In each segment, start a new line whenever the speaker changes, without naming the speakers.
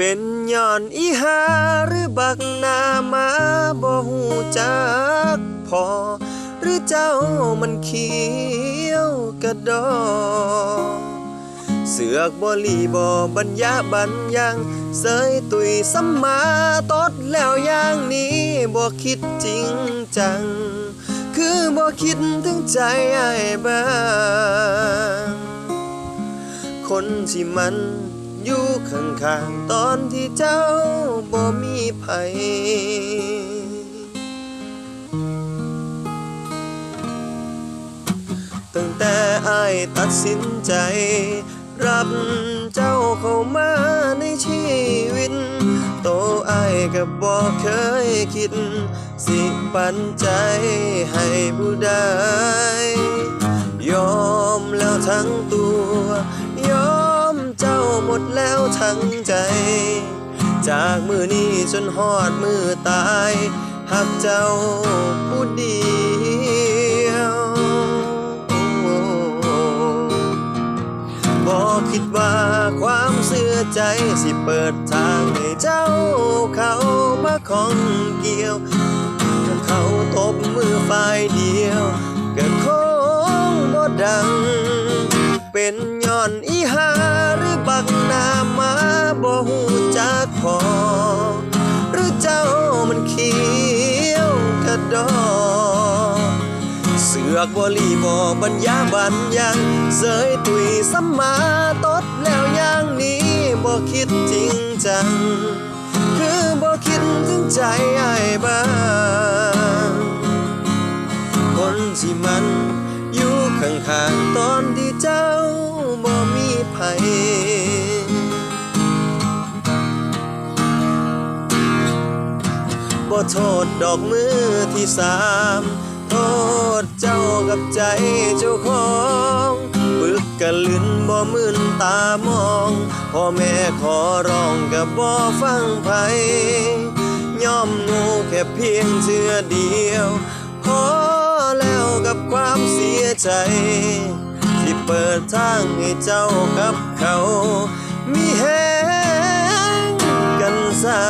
เป็นย้อนอีหาหรือบักนามาบ่หูจักพอ หรือเจ้ามันเขียวกระดอ เสือกบลีบบัญญาบัญยังเสยตุยสัมมาตดแล้วอย่างนี้บ่คิดจริงจัง คือบ่คิดถึงใจไอ้บ้าง คนที่มัน อยู่ข้างๆตอนที่เจ้าบ่มีไผตั้งแต่อายตัดสินใจ รับเจ้าเข้ามาในชีวิต โตอายก็บอกเคยคิด สิปันใจให้ผู้ใดยอมแล้วทั้งตัว หมดแล้วทั้งใจ จากมือนี้จนหอดมือตายหักเจ้าผู้เดียวบอกคิดว่าความเสื่อใจสิเปิดทางให้เจ้าเขามาของเกี่ยวถ้าเขาตบมือฝ่ายเดียวก็คงบ่ดัง เป็นย้อนอีหา กหนามาบ่หูจักพอ หรือเจ้ามันเขียวกระดอ เสือกบลีบอบัญญาบัญยังเสยตุยสัมมาตดแล้วอย่างนี้บ่คิดจริงจัง คือบ่คิดถึงใจไอ้บ้างคนที่มันอยู่ข้างๆตอนที่เจ้าบ่มีไผ โทษดอกมือที่สามโทษเจ้ากับใจเจ้าของปึกกะลืนบ่มื่นตามองพ่อแม่ขอร้องกับบ่ฟังไผยอมงูแค่เพียงเชื่อเดียวพอแล้วกับความเสียใจที่เปิดทางให้เจ้ากับเขา มีแหงกันสา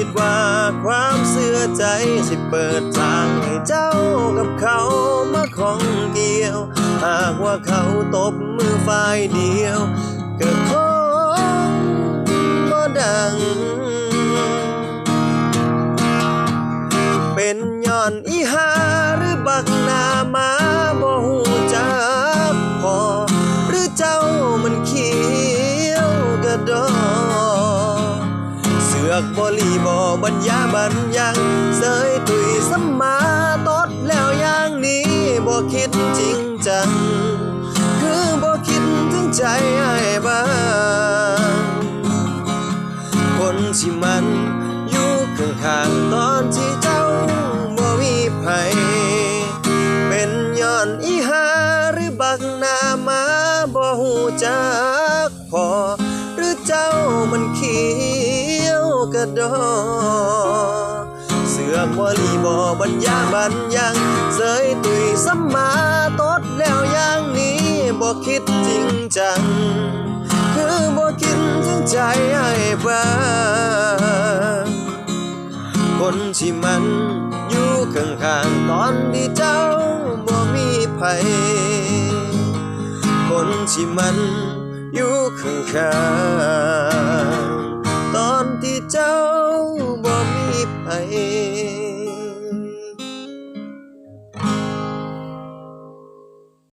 คิดว่าความเสื่อใจสิเปิดทางให้เจ้ากับเขามาของเกี่ยว หากว่าเขาตบมือฝ่ายเดียวก็คงบ่ดัง เป็นย้อนอีหาหรือบักนามาบ่หูจักพอ หรือเจ้ามันเขียวกระดอ กบลีบอบัญญาบัญยังเสยตุยสัมมาตดแล้วอย่างนี้บ่คิดจริงจัง คือบ่คิดถึงใจไอ้บ้างคนที่มันอยู่ข้างๆตอนที่เจ้าบ่มีไผเป็นย้อนอีหาหรือบักหนามาบ่หูจักพอ หรือเจ้ามันขียวก ระดอ เสือกบ่ลีบ่บัญญาบัญยังเสยตุยสัมมาตดแล้วอย่างนี้บ่คิดจริงจัง คือบ่คิดถึงใจไอ้บ้าคนที่มันอยู่ข้างๆตอนที่เจ้าบ่มีไผคนที่มันอยู่ข้าง เจ้าบ่มีไผ